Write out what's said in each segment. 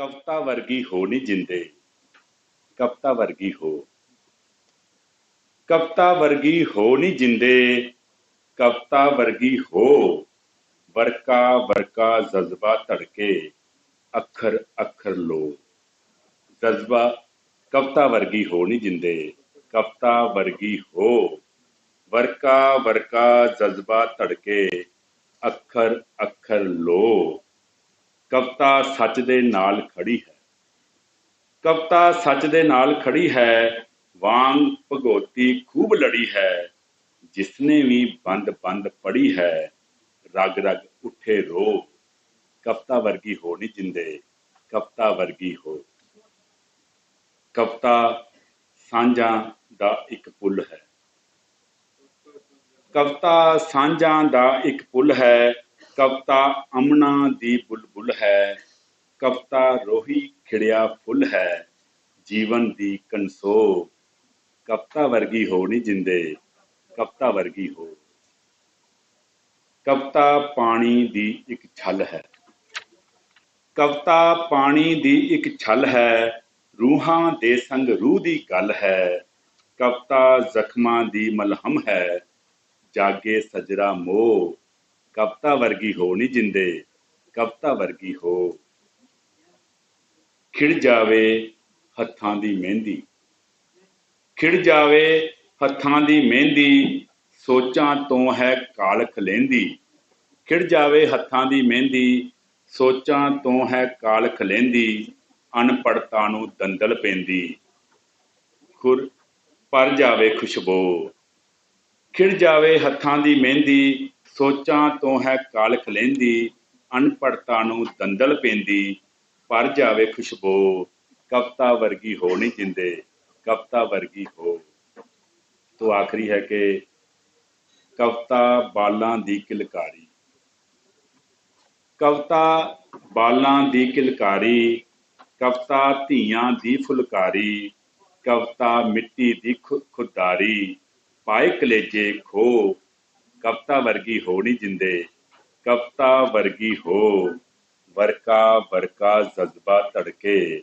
ਕਵਤਾ ਵਰਗੀ ਹੋ ਨਹੀਂ ਜਿੰਦੇ। ਕਵਤਾ ਵਰਗੀ ਹੋ। ਕਵਤਾ ਵਰਗੀ ਹੋ ਨਹੀਂ ਜਿੰਦੇ। ਕਵਤਾ ਵਰਗੀ ਹੋ। ਵਰਕਾ ਵਰਕਾ ਜਜ਼ਬਾ ਧੜਕੇ, ਅੱਖਰ ਅੱਖਰ ਲੋ। ਜਜ਼ਬਾ ਕਵਤਾ ਵਰਗੀ ਹੋ ਨਹੀਂ ਜਿੰਦੇ। ਕਵਤਾ ਵਰਗੀ ਹੋ। ਵਰਕਾ ਵਰਕਾ ਜਜ਼ਬਾ ਧੜਕੇ, ਅੱਖਰ ਅੱਖਰ ਲੋ। ਕਵਤਾ ਸੱਚ ਦੇ ਨਾਲ ਖੜੀ ਹੈ। ਕਵਤਾ ਸੱਚ ਦੇ ਨਾਲ ਖੜੀ ਹੈ, ਵਾਂਗ ਭਗੋਤੀ ਖੂਬ ਲੜੀ ਹੈ। ਜਿਸਨੇ ਵੀ ਬੰਦ ਬੰਦ ਪੜੀ ਹੈ, ਰਗ ਰਗ ਉੱਠੇ ਰੋ। ਕਵਤਾ ਵਰਗੀ ਹੋ ਨਹੀਂ ਜਿੰਦੇ, ਕਵਤਾ ਵਰਗੀ ਹੋ। ਕਵਤਾ ਸਾਂਝਾਂ ਦਾ ਇੱਕ ਪੁੱਲ ਹੈ। ਕਵਤਾ ਸਾਂਝਾਂ ਦਾ ਇੱਕ ਪੁੱਲ ਹੈ ਕਵਤਾ ਅਮਨਾ ਦੀ ਬੁਲਬੁਲ ਹੈ, ਕਵਤਾ ਰੋਹੀ ਖਿੜਿਆ ਫੁੱਲ ਹੈ, ਜੀਵਨ ਦੀ ਕਨਸੋ ਕਵਤਾ ਵਰਗੀ ਹੋ ਨਹੀਂ ਜਿੰਦੇ, ਕਵਤਾ ਵਰਗੀ ਹੋ। ਕਵਤਾ ਪਾਣੀ ਦੀ ਇੱਕ ਛਲ ਹੈ। ਕਵਤਾ ਪਾਣੀ ਦੀ ਇੱਕ ਛਲ ਹੈ, ਰੂਹਾਂ ਦੇ ਸੰਗ ਰੂਹ ਦੀ ਗੱਲ ਹੈ। ਕਵਤਾ ਜ਼ਖਮਾਂ ਦੀ ਮਲਹਮ ਹੈ, ਜਾਗੇ ਸਜਰਾ ਮੋਹ। ਕਵਤਾ ਵਰਗੀ ਹੋ ਨਹੀਂ ਜਿੰਦੇ, ਕਵਤਾ ਵਰਗੀ ਹੋ। ਖਿੜ ਜਾਵੇ ਹੱਥਾਂ ਦੀ ਮਹਿੰਦੀ। ਖਿੜ ਜਾਵੇ ਹੱਥਾਂ ਦੀ ਮਹਿੰਦੀ, ਸੋਚਾਂ ਤੋਂ ਹੈ ਕਾਲਖ ਲੈਂਦੀ। ਖਿੜ ਜਾਵੇ ਹੱਥਾਂ ਦੀ ਮਹਿੰਦੀ, ਸੋਚਾਂ ਤੋਂ ਹੈ ਕਾਲਖ ਲੈਂਦੀ ਅਨਪੜਤਾ ਨੂੰ ਦੰਦਲ ਪੈਂਦੀ। ਖੁਰ ਪਰ ਜਾਵੇ ਖੁਸ਼ਬੋ। ਖਿੜ ਜਾਵੇ ਹੱਥਾਂ ਦੀ ਮਹਿੰਦੀ ਸੋਚਾਂ ਤੋਂ ਹੈ ਕਾਲਖ ਲੈਂਦੀ ਅਨਪੜਤਾ ਨੂੰ ਦੰਦਲ ਪੈਂਦੀ, ਪਰ ਜਾਵੇ ਖੁਸ਼ਬੋ, ਕਵਤਾ ਵਰਗੀ ਹੋ ਨਹੀਂ ਜਿੰਦੇ, ਕਵਤਾ ਵਰਗੀ ਹੋ। ਤੋਂ ਆਖਰੀ ਹੈ ਕਿ ਕਵਤਾ ਬਾਲਾਂ ਦੀ ਕਿਲਕਾਰੀ। ਕਵਤਾ ਬਾਲਾਂ ਦੀ ਕਿਲਕਾਰੀ, ਕਵਤਾ ਧੀਆਂ ਦੀ ਫੁਲਕਾਰੀ, ਕਵਤਾ ਮਿੱਟੀ ਦੀ ਖੁ- ਖੁਦਾਰੀ ਪਾਏ ਕਲੇਜੇ ਖੋ ਕਵਤਾ ਵਰਗੀ ਹੋ ਨਹੀਂ ਜਿੰਦੇ ਕਵਤਾ ਵਰਗੀ ਹੋ, ਵਰਕਾ ਵਰਕਾ ਜਜ਼ਬਾ ਧੜਕੇ,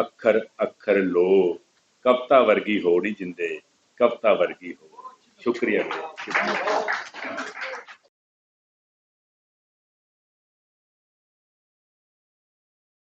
ਅੱਖਰ ਅੱਖਰ ਲੋ ਕਵਤਾ ਵਰਗੀ ਹੋ ਨਹੀਂ ਜਿੰਦੇ ਕਵਤਾ ਵਰਗੀ ਹੋ ਸ਼ੁਕਰੀਆ ਜੀ।